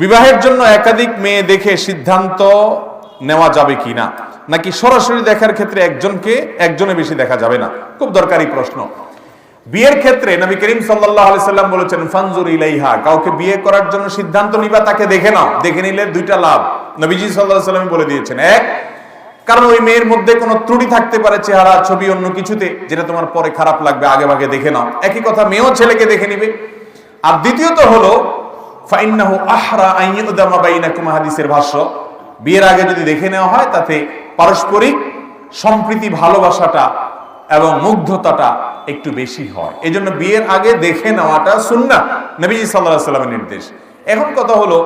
বিবাহের জন্য একাধিক মেয়ে দেখে সিদ্ধান্ত নেওয়া যাবে কি না? নাকি সরাসরি দেখার ক্ষেত্রে একজনকে একজনে বেশি দেখা যাবে না? খুব দরকারি প্রশ্ন। বিয়ের ক্ষেত্রে নবী করিম সাল্লাম বলেছেন, ফানজুর ইলাইহা কাউকে বিয়ে করার জন্য সিদ্ধান্ত নিবা, তাকে দেখে নাও। দেখে নিলে দুইটা লাভ। নবীজি সাল্লাহ সাল্লাম বলে দিয়েছেন, এক, কারণ ওই মেয়ের মধ্যে কোনো ত্রুটি থাকতে পারে, চেহারা, ছবি, অন্য কিছুতে, যেটা তোমার পরে খারাপ লাগবে, আগে ভাগে দেখে নাও। একই কথা মেয়েও ছেলেকে দেখে নিবে। আর দ্বিতীয়ত হলো ফাইন্নাহু আহরা আইয়ুদামা বাইনাকুম, হাদিসের ভাষ্য। বিয়ের আগে যদি দেখে নেওয়া হয়, তাতে পারস্পরিক সম্প্রীতি, ভালোবাসাটা এবং মুগ্ধতাটা একটু বেশি হয়। এই জন্য বিয়ের আগে দেখে নেওয়াটা সুন্না নবীজি সাল্লাহ সাল্লামের নির্দেশ। এখন কথা হলো,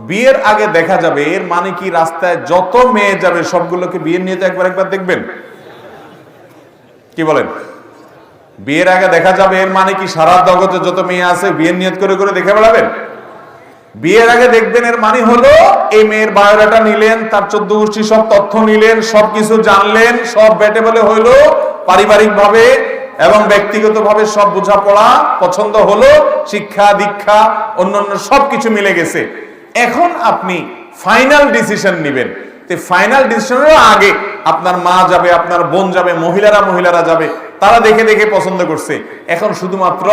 বিয়ের আগে দেখা যাবে, এর মানে কি? রাস্তায় যত মেয়ে যাবে, সবগুলোকে বিয়ের নিয়ে একবার একবার দেখবেন? কি বলেন? বিয়ের আগে দেখা যাবে, এর মানে কি? সারা জগতে যত মেয়ে আছে, বিয়ের নিয়ত করে করে দেখে বেড়াবেন? বিয়ের আগে দেখবেন এর মানে হলো, এই মেয়ের বায়োডাটা নিলেন, তার চোদ্দ গোষ্ঠী সব তথ্য নিলেন, সবকিছু জানলেন, সব বেটে বলে হইল পারিবারিক ভাবে এবং ব্যক্তিগত ভাবে সব বোঝাপড়া, পছন্দ হলো, শিক্ষা, দীক্ষা, অন্যান্য সবকিছু মিলে গেছে। এখন আপনি ফাইনাল ডিসিশন নেবেন। ফাইনাল ডিসিশনের আগে আপনার মা যাবে, আপনার বোন যাবে, মহিলারা মহিলারা যাবে, তারা দেখে দেখে পছন্দ করছে। এখন শুধুমাত্র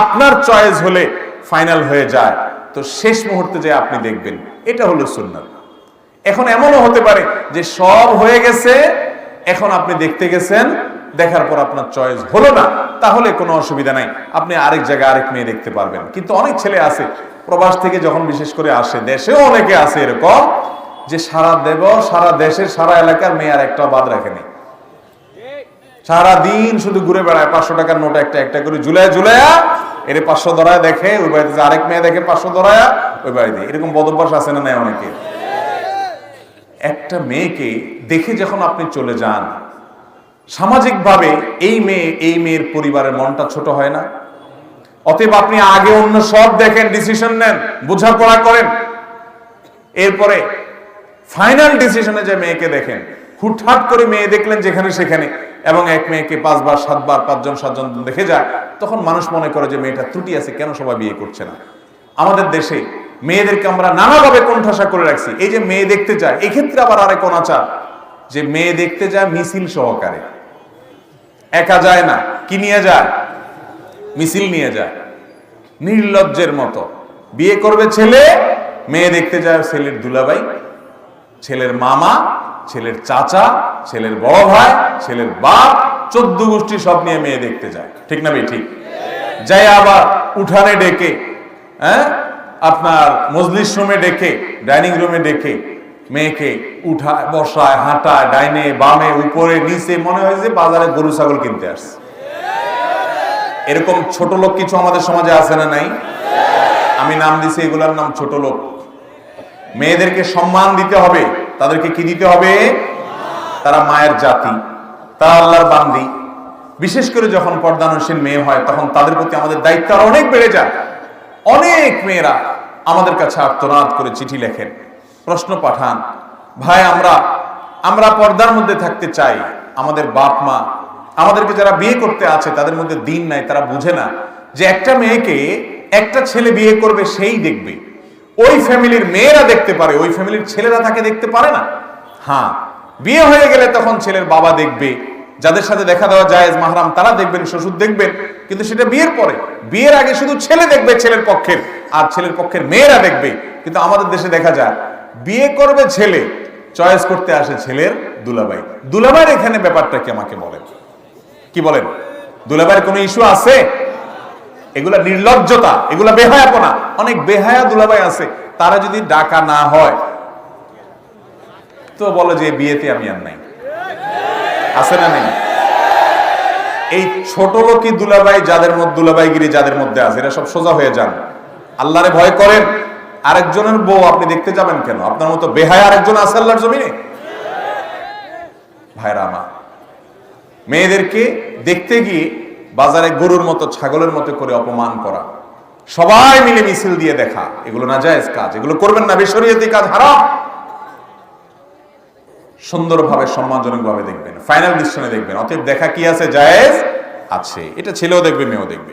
আপনার চয়েস হলে ফাইনাল হয়ে যায়। তো শেষ মুহূর্তে যে আপনি দেখবেন, এটা হলো সুন্নাত। এখন এমনও হতে পারে যে সব হয়ে গেছে, এখন আপনি দেখতে গেছেন, দেখার পর আপনার চয়েস হলো না, তাহলে কোনো অসুবিধা নাই। আপনি আরেক জায়গায় আরেক মেয়ে দেখতে পারবেন। কিন্তু অনেক ছেলে আছে, প্রবাস থেকে যখন বিশেষ করে আসে, দেশেও অনেকে আছে এরকম, যে সারা দেব, সারা দেশের, সারা এলাকার মেয়ে আর একটা বাদ রাখেনি সারা দিন শুধু ঘুরে বেড়ায়, পাঁচশো টাকার নোট একটা একটা করে জুলাই জুলাইয়া এর পাঁচশো ধরায় দেখে, ওই বাড়িতে আরেক মেয়ে দেখে পাঁচশো ধরায়া ওই বাড়িতে। এরকম বদভ্যাস আছে না নাই অনেকে? একটা মেয়েকে দেখে যখন আপনি চলে যান, সামাজিকভাবে এই মেয়ে, এই মেয়ের পরিবারের মনটা ছোট হয় না? অতএব আপনি আগে অন্য সব দেখেন ডিসিশন নেন, বোঝাপড়া করেন। এরপরে ফাইনাল ডিসিশনে যে মেয়েকে দেখেন, হুটহাট করে মেয়ে দেখলেন যেখানে সেখানে। এবং এক মেয়েকে পাঁচবার, সাতবার, পাঁচজন, সাতজন দেখে যায়, তখন মানুষ মনে করে যে মেয়েটা ত্রুটি আছে, কেন সবাই বিয়ে করছে না? আমাদের দেশে মেয়েদেরকে আমরা নানাভাবে কোণঠাসা করে রাখছি। এই যে মেয়ে দেখতে যায় এক্ষেত্রে আবার আরেক অনাচার, যে মেয়ে দেখতে যায় মিছিল সহকারে। একা যায় না, কি নিয়ে যায়? মিছিল নিয়ে যায়। নির্লজ্জের মতো। বিয়ে করবে ছেলে, মেয়ে দেখতে যায় ছেলের দুলাবাই ছেলের মামা ছেলের চাচা, ছেলের বড় ভাই, ছেলের বাপ, চোদ্দ গোষ্ঠী সব নিয়ে মেয়ে দেখতে যায়। ঠিক না ভাই? ঠিক। যাই আবার উঠানে ডেকে হ্যাঁ? আপনার মজলিস রুমে ডেকে, ডাইনিং রুমে ডেকে, মেয়েকে উঠায়, বসায়, হাঁটায়, ডাইনে, বামে, উপরে, নিচে, মনে হয় যে বাজারে গরু, ছাগল কিনতে আসছে। এরকম ছোট লোক কিছু আমাদের সমাজে আছে না নাই? আমি নাম দিছি, এগুলার নাম ছোট লোক। মেয়েদেরকে সম্মান দিতে হবে। তাদেরকে কি দিতে হবে? তারা মায়ের জাতি, তারা আল্লাহর বান্দি। বিশেষ করে যখন পর্দানসীন মেয়ে হয়, তখন তাদের প্রতি আমাদের দায়িত্ব আরও অনেক বেড়ে যায়। অনেক মেয়েরা আমাদের কাছে আত্মনাদ করে চিঠি লেখেন, প্রশ্ন পাঠান, ভাই, আমরা আমরা পর্দার মধ্যে থাকতে চাই, আমাদের বাপ মা, আমাদেরকে যারা বিয়ে করতে আছে, তাদের মধ্যে দিন নাই, তারা বুঝে না যে একটা মেয়েকে একটা ছেলে বিয়ে করবে, সেই দেখবে। ওই ফ্যামিলির মেয়েরা দেখতে পারে, ওই ফ্যামিলির ছেলেরা তাকে দেখতে পারে না। হ্যাঁ বিয়ে হয়ে গেলে তখন ছেলের বাবা দেখবে, যাদের সাথে দেখা দেওয়া যায় মাহরাম তারা দেখবেন, শ্বশুর দেখবেন, কিন্তু সেটা বিয়ের পরে। বিয়ের আগে শুধু ছেলে দেখবে ছেলের পক্ষের, আর ছেলের পক্ষের মেয়েরা দেখবে। কিন্তু আমাদের দেশে দেখা যায়, বিয়ে করবে ছেলে, চয়েস করতে আসে ছেলের দুলাভাই। দুলাভাইয়ের এখানে ব্যাপারটা কি আমাকে বলেন? কি বলেন? দুলাভাইয়ের কোনো ইস্যু আছে? এগুলা নির্লজ্জতা, এগুলা বেহায়াপনা। অনেক বেহায়া দুলাভাই আছে, তারা যদি ডাকা না হয়, তো বলে যে বিয়েতে আমি আর নাই। আছে না নেই? এই ছোট লোকই দুলাভাই, যাদের মধ্যে দুলাভাইগিরি, যাদের মধ্যে আছে, এরা সব সোজা হয়ে যান। আল্লাহরে ভয় করেন, আরেকজনের বউ আপনি দেখতে যাবেন কেন? আপনার মতো বেহায় আরেকজন আছে আল্লাহর জমিনে? ভাইরা আমার, মেয়েদেরকে দেখতে গিয়ে বাজারে গরুর মতো, ছাগলের মতো করে অপমান করা। সবাই মিলে মিছিল দিয়ে দেখা, এগুলো না যায় কাজ, এগুলো করবেন না বেসরিয়তি কাজ হারাম। সুন্দরভাবে, সম্মানজনকভাবে দেখবেন, ফাইনাল ডিসিশনে দেখবেন, অতএব দেখা কি আছে, জায়েজ আছে। এটা ছেলেও দেখবে, মেয়েও দেখবে।